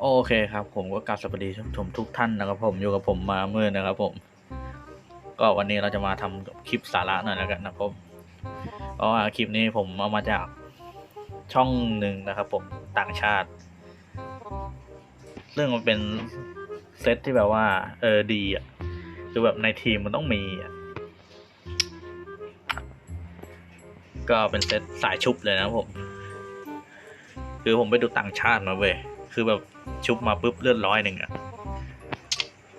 โอเคครับ ผมก็กราบสวัสดีท่านชมทุกท่านนะครับ ผมอยู่กับผมมาเมื่อนะครับ ผม ก็วันนี้เราจะมาทำคลิปสาระหน่อยแล้วกันนะครับเพราะว่าคลิปนี้ผมเอามาจากช่องหนึ่งนะครับ ผมต่างชาติ เรื่องมันเป็นเซตที่แบบว่า เออดีอะคือแบบในทีมมันต้องมีอะก็เป็นเซตสายชุบเลยนะครับผม คือผมไปดูต่างชาติมาเว้ย คือแบบชุบมาปุ๊บเลือดร้อยหนึ่งอะ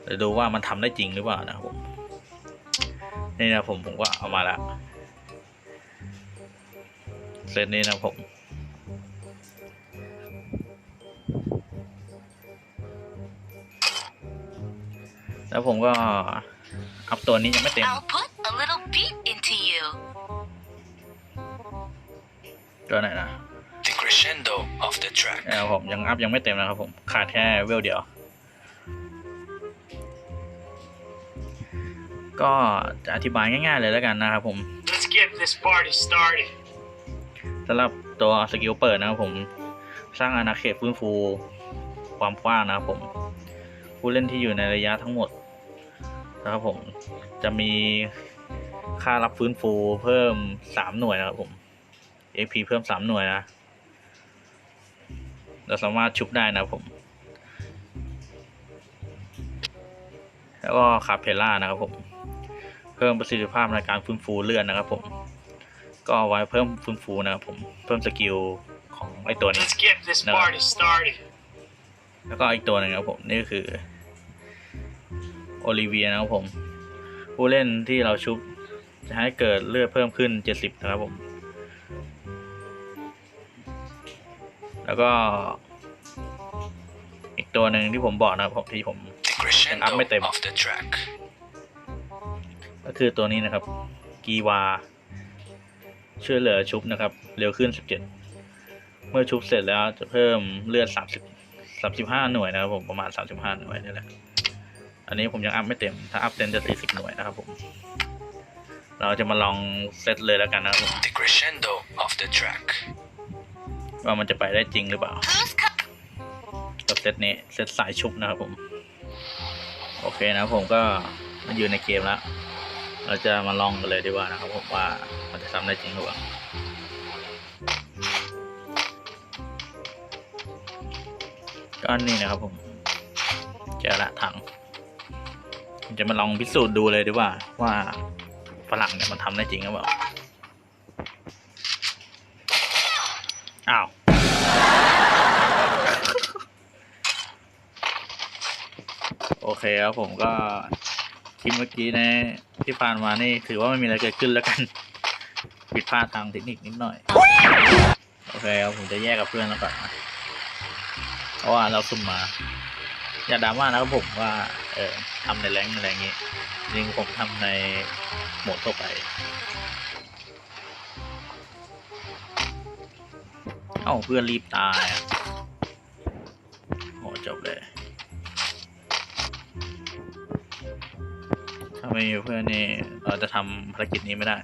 เดี๋ยวดูว่ามันทำได้จริงหรือเปล่านะครับผมนี่นะผมผมก็เอามาละเซตนี้นะผมแล้วผมก็อัพตัวนี้ยังไม่เต็ม I'll put a little beat into you. ตัวไหนนะ The crescendo of the track. เออผมยังอัพยังไม่เต็มนะครับผมขาดแค่เวลเดียว ก็จะอธิบายง่ายๆเลยแล้วกันนะครับผม Let's get this party started. สำหรับตัวสกิลเปิดนะครับผมสร้างอาณาเขตฟื้นฟูความกว้างนะครับผม ผู้เล่นที่อยู่ในระยะทั้งหมดนะครับผมจะมีค่ารับฟื้นฟูเพิ่มสามหน่วยนะครับผม AP เพิ่มสามหน่วยนะ เราสามารถชุบได้นะครับผม แล้วก็คาเพล่านะครับผม เพิ่มประสิทธิภาพในการฟื้นฟูเลือดนะครับผม ก็เอาไว้เพิ่มฟื้นฟูนะครับผม เพิ่มสกิลของไอตัวนี้ Let's get this No. party started. แล้วก็อีกตัวหนึ่งนะครับผมนี่ก็คือโอลิเวียนะครับผม ผู้เล่นที่เราชุบจะให้เกิดเลือดเพิ่มขึ้น 70 นะครับผม แล้วก็อีกตัวหนึ่งที่ผมบอกนะครับผมที่ผม The crescendo Up with them. of the track. ก็คือตัวนี้นะครับ กีวา ช่วยเหลือชุบนะครับ เร็วขึ้น 17 เมื่อชุบเสร็จแล้วจะเพิ่มเลือด 30 35 หน่วยนะครับผมประมาณ 35 หน่วยนี่แหละ อันนี้ผมยังอัพไม่เต็ม ถ้าอัพเต็มจะ 40 หน่วยนะครับผม เราจะมาลองเซตเลยแล้วกันนะครับผม ว่ามันจะไปได้จริงหรือเปล่ากับเซตนี้เซตสายชุบนะครับผม โอเคนะผมก็มันอยู่ในเกมแล้ว เราจะมาลองกันเลยดีกว่านะครับผมว่ามันจะทำได้จริงหรือเปล่าก็นี่นะครับผมเจอละถังจะมาลองพิสูจน์ดูเลยดีกว่าว่าฝรั่งเนี่ยมันทำได้จริงหรือเปล่า คครับผมก็คลิปเมื่อกี้นะที่ผ่านมานี่ถือว่าไม่มีอะไรเกิดขึ้นแล้วกันผิดพลาดทางเทคนิคนิดหน่อย โอเคครับผมจะแยกกับเพื่อนแล้วก่อนนะเพราะว่าเราสุ่มมา อย่าดราม่านะครับผมว่า เออทำในแรงอะไรอย่างงี้จริงผมทำในโหมดทั่วไปเอ้าเพื่อนรีบตายอะ ถ้าไม่มีเพื่อนนี่เราจะทำภารกิจนี้ไม่ได้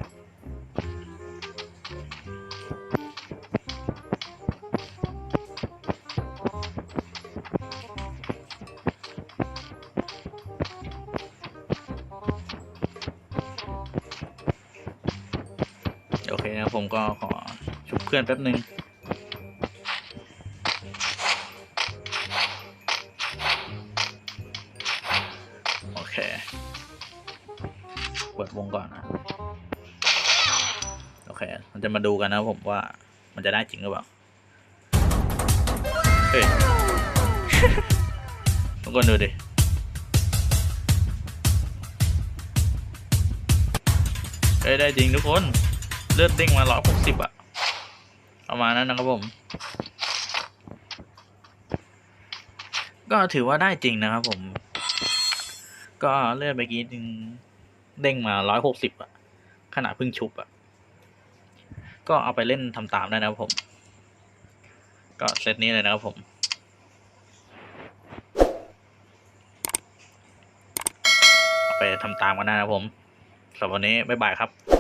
โอเคนะผมก็ขอชุบเพื่อนแป๊บหนึ่ง เปิดวงก่อนนะโอเคมันจะมาดูกันนะผมว่ามันจะได้จริงหรือเปล่าเฮ้ยทุกคนดูดิเฮ้ยได้จริงทุกคน เลือดดิ้งมาร้อยหกสิบอะประมาณนั้นนะครับผม ก็ถือว่าได้จริงนะครับผม ก็เลือดเมื่อกี้จริง เด้งมาร้อยหกสิบอะขนาดเพิ่งชุบอะก็เอาไปเล่นทำตามได้นะครับผม ก็เซตนี้เลยนะครับผมเอาไปทำตามกันได้นะครับผมสำหรับวันนี้บ๊ายบายครับ